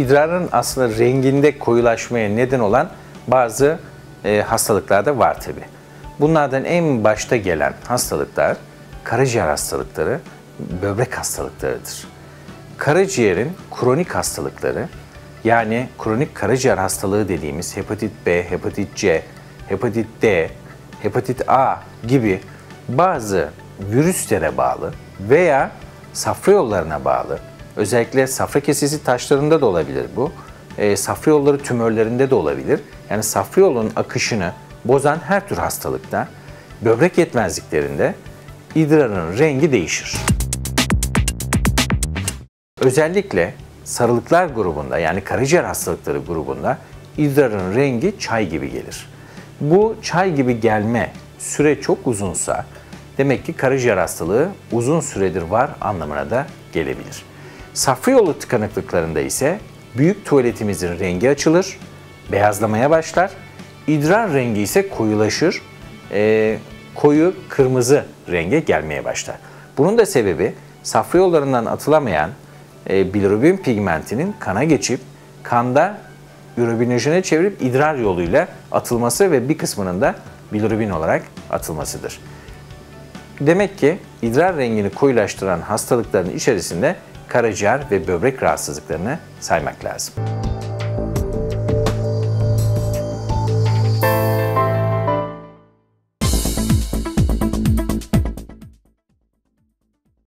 İdrarın aslında renginde koyulaşmaya neden olan bazı e, hastalıklar da var tabi. Bunlardan en başta gelen hastalıklar karaciğer hastalıkları, böbrek hastalıklarıdır. Karaciğerin kronik hastalıkları yani kronik karaciğer hastalığı dediğimiz hepatit B, hepatit C, hepatit D, hepatit A gibi bazı virüslere bağlı veya safra yollarına bağlı, özellikle safra kesesi taşlarında da olabilir bu, e, safra yolları tümörlerinde de olabilir. Yani safra yolunun akışını bozan her tür hastalıkta, böbrek yetmezliklerinde idrarın rengi değişir. Özellikle sarılıklar grubunda yani karaciğer hastalıkları grubunda idrarın rengi çay gibi gelir. Bu çay gibi gelme süre çok uzunsa demek ki karaciğer hastalığı uzun süredir var anlamına da gelebilir. Safra yolu tıkanıklıklarında ise büyük tuvaletimizin rengi açılır, beyazlamaya başlar. İdrar rengi ise koyulaşır, e, koyu kırmızı renge gelmeye başlar. Bunun da sebebi safra yollarından atılamayan e, bilirubin pigmentinin kana geçip kanda ürobinojene çevirip idrar yoluyla atılması ve bir kısmının da bilirubin olarak atılmasıdır. Demek ki idrar rengini koyulaştıran hastalıkların içerisinde karaciğer ve böbrek rahatsızlıklarını saymak lazım.